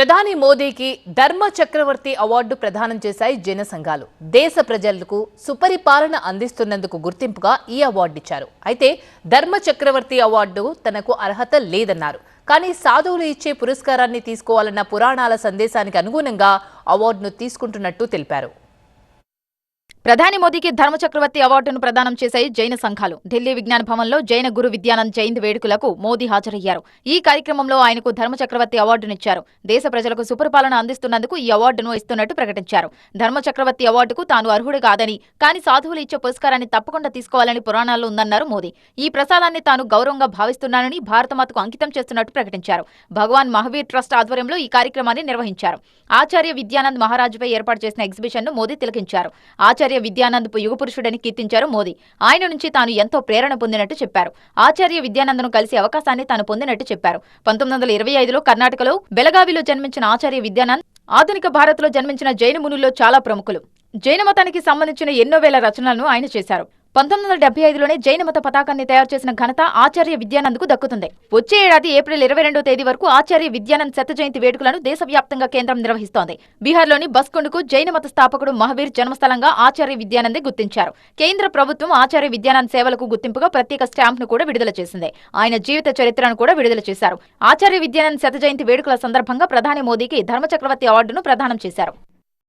ప్రధాని మోదీకి ధర్మ చక్రవర్తి అవార్డు ప్రదానం చేశాయి జన సంఘాలు దేశ ప్రజలకు సుపరిపాలన అందిస్తున్నందుకు గుర్తింపుగా ఈ అవార్డు ఇచ్చారు. అయితే ధర్మ చక్రవర్తి అవార్డు తనకు అర్హత లేదన్నారు. కానీ సాధువులు ఇచ్చే పురస్కారాన్ని తీసుకోవాలన్న పురాణాల సందేశానికి అనుగుణంగా అవార్డును తీసుకుంటున్నట్టు తెలిపారు. ప్రధాని మోదీకి ధర్మ చక్రవర్తి అవార్డును ప్రదానం చేశాయి జైన సంఘాలు. ఢిల్లీ విజ్ఞాన భవన్లో జైన గురు విద్యానంద్ జయంతి వేడుకలకు మోదీ హాజరయ్యారు. ఈ కార్యక్రమంలో ఆయనకు ధర్మ చక్రవర్తి అవార్డునిచ్చారు. దేశ ప్రజలకు సుపరిపాలన అందిస్తున్నందుకు ఈ అవార్డును ఇస్తున్నట్టు ప్రకటించారు. ధర్మ చక్రవర్తి అవార్డుకు తాను అర్హుడు కాదని కానీ సాధువులు ఇచ్చే పురస్కారాన్ని తప్పకుండా తీసుకోవాలని పురాణాల్లో ఉందన్నారు మోదీ. ఈ ప్రసాదాన్ని తాను గౌరవంగా భావిస్తున్నానని భారతమాతకు అంకితం చేస్తున్నట్టు ప్రకటించారు. భగవాన్ మహావీర్ ట్రస్ట్ ఆధ్వర్యంలో ఈ కార్యక్రమాన్ని నిర్వహించారు. ఆచార్య విద్యానంద్ మహారాజుపై ఏర్పాటు చేసిన ఎగ్జిబిషన్ను మోదీ తిలకించారు. ఆచార్య విద్యానంద్ యుగ పురుషుడని కీర్తించారు మోదీ. ఆయన నుంచి తాను ఎంతో ప్రేరణ పొందినట్టు చెప్పారు. ఆచార్య విద్యానందను కలిసి అవకాశాన్ని తాను పొందినట్టు చెప్పారు. పంతొమ్మిది వందల ఇరవై ఐదులో కర్ణాటకలో బెలగావిలో జన్మించిన ఆచార్య విద్యానంద్ ఆధునిక భారత్లో జన్మించిన జైన మునుల్లో చాలా ప్రముఖులు. జైన మతానికి సంబంధించిన ఎన్నో వేల రచనలను ఆయన చేశారు. పంతొమ్మిది వందల డెబ్బై ఐదులోనే జైన మత పతాకాన్ని తయారు చేసిన ఘనత ఆచార్య విద్యానంద్కు దక్కుతుంది. వచ్చే ఏడాది ఏప్రిల్ ఇరవై రెండో తేదీ వరకు ఆచార్య విద్యానంద్ శత జయంతి వేడుకలను దేశవ్యాప్తంగా కేంద్రం నిర్వహిస్తోంది. బీహార్లోని బస్కొండకు జైన మత స్థాపకుడు మహావీర్ జన్మస్థలంగా ఆచార్య విద్యానందే గుర్తించారు. కేంద్ర ప్రభుత్వం ఆచార్య విద్యానంద్ సేవలకు గుర్తింపుగా ప్రత్యేక స్టాంప్ను కూడా విడుదల చేసింది. ఆయన జీవిత చరిత్రను కూడా విడుదల చేశారు. ఆచార్య విద్యానంద్ శత జయంతి వేడుకల సందర్భంగా ప్రధాని మోదీకి ధర్మ చక్రవర్తి అవార్డును ప్రదానం చేశారు.